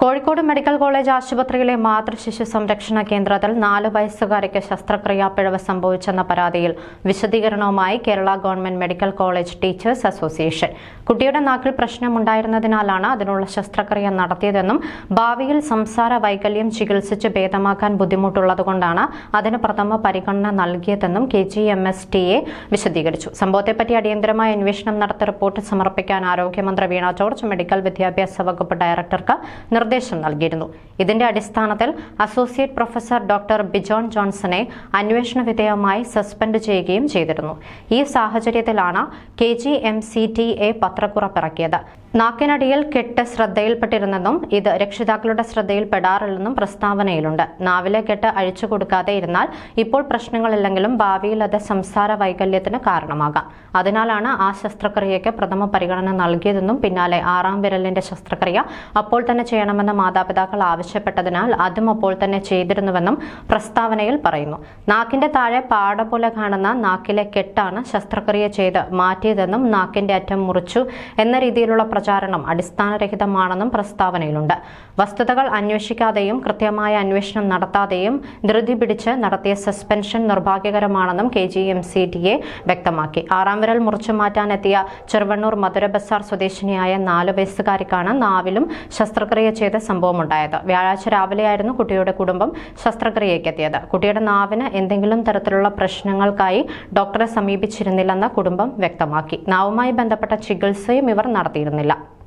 Kozhikode medical college ആശുപത്രിയിലെ മാതൃശിശു സംരക്ഷണ കേന്ദ്രത്തിൽ നാല് വയസ്സുകാരിക്ക് ശസ്ത്രക്രിയാ പിഴവ് സംഭവിച്ചെന്ന പരാതിയിൽ വിശദീകരണവുമായി Kerala government medical college teachers association. കുട്ടിയുടെ നാക്കിൽ പ്രശ്നമുണ്ടായിരുന്നതിനാലാണ് അതിനുള്ള ശസ്ത്രക്രിയ നടത്തിയതെന്നും ഭാവിയിൽ സംസാര വൈകല്യം ചികിത്സിച്ച് ഭേദമാക്കാൻ ബുദ്ധിമുട്ടുള്ളതുകൊണ്ടാണ് അതിന് പ്രഥമ പരിഗണന നൽകിയതെന്നും K G M S T A വിശദീകരിച്ചു. സംഭവത്തെപ്പറ്റി അടിയന്തരമായ അന്വേഷണം നടത്തി റിപ്പോർട്ട് സമർപ്പിക്കാൻ ആരോഗ്യമന്ത്രി വീണ ജോർജ് മെഡിക്കൽ വിദ്യാഭ്യാസ വകുപ്പ് ഡയറക്ടർക്ക് നിർദ്ദേശം നൽകിയിരുന്നു. ഇതിന്റെ അടിസ്ഥാനത്തിൽ അസോസിയേറ്റ് പ്രൊഫസർ ഡോക്ടർ ബിജോൺ ജോൺസനെ അന്വേഷണ വിധേയമായി സസ്പെൻഡ് ചെയ്യുകയും ചെയ്തിരുന്നു. ഈ സാഹചര്യത്തിലാണ് K G M C T A പത്രക്കുറപ്പിറക്കിയത് നാക്കിനടിയിൽ കെട്ട് ശ്രദ്ധയിൽപ്പെട്ടിരുന്നെന്നും ഇത് രക്ഷിതാക്കളുടെ ശ്രദ്ധയിൽപ്പെടാറില്ലെന്നും പ്രസ്താവനയിലുണ്ട്. നാവിലെ കെട്ട് അഴിച്ചു കൊടുക്കാതെ ഇരുന്നാൽ ഇപ്പോൾ പ്രശ്നങ്ങളില്ലെങ്കിലും ഭാവിയിൽ അത് സംസാര വൈകല്യത്തിന് കാരണമാകാം. അതിനാലാണ് ആ ശസ്ത്രക്രിയയ്ക്ക് പ്രഥമ പരിഗണന നൽകിയതെന്നും പിന്നാലെ ആറാം വിരലിന്റെ ശസ്ത്രക്രിയ അപ്പോൾ തന്നെ ചെയ്യണമെന്ന് മാതാപിതാക്കൾ ആവശ്യപ്പെട്ടതിനാൽ അതും അപ്പോൾ തന്നെ ചെയ്തിരുന്നുവെന്നും പ്രസ്താവനയിൽ പറയുന്നു. നാക്കിന്റെ താഴെ പാട പോലെ കാണുന്ന നാക്കിലെ കെട്ടാണ് ശസ്ത്രക്രിയ ചെയ്ത് മാറ്റിയതെന്നും നാക്കിന്റെ അറ്റം മുറിച്ചു എന്ന രീതിയിലുള്ള പ്രചാരണം അടിസ്ഥാനരഹിതമാണെന്നും പ്രസ്താവനയിലുണ്ട്. വസ്തുതകൾ അന്വേഷിക്കാതെയും കൃത്യമായ അന്വേഷണം നടത്താതെയും ധൃതി പിടിച്ച് നടത്തിയ suspension നിർഭാഗ്യകരമാണെന്നും K G M C T A വ്യക്തമാക്കി. ആറാം വിരൽ മുറിച്ചു മാറ്റാനെത്തിയ ചെറുവണ്ണൂർ മധുര ബസാർ സ്വദേശിനിയായ നാല് വയസ്സുകാരിക്കാണ് നാവിലും ശസ്ത്രക്രിയ ചെയ്ത സംഭവമുണ്ടായത്. വ്യാഴാഴ്ച രാവിലെയായിരുന്നു കുട്ടിയുടെ കുടുംബം ശസ്ത്രക്രിയയ്ക്ക് എത്തിയത് കുട്ടിയുടെ നാവിന് എന്തെങ്കിലും തരത്തിലുള്ള പ്രശ്നങ്ങൾക്കായി ഡോക്ടറെ സമീപിച്ചിരുന്നില്ലെന്ന് കുടുംബം വ്യക്തമാക്കി. നാവുമായി ബന്ധപ്പെട്ട ചികിത്സയും ഇവർ നടത്തിയിരുന്നില്ല. la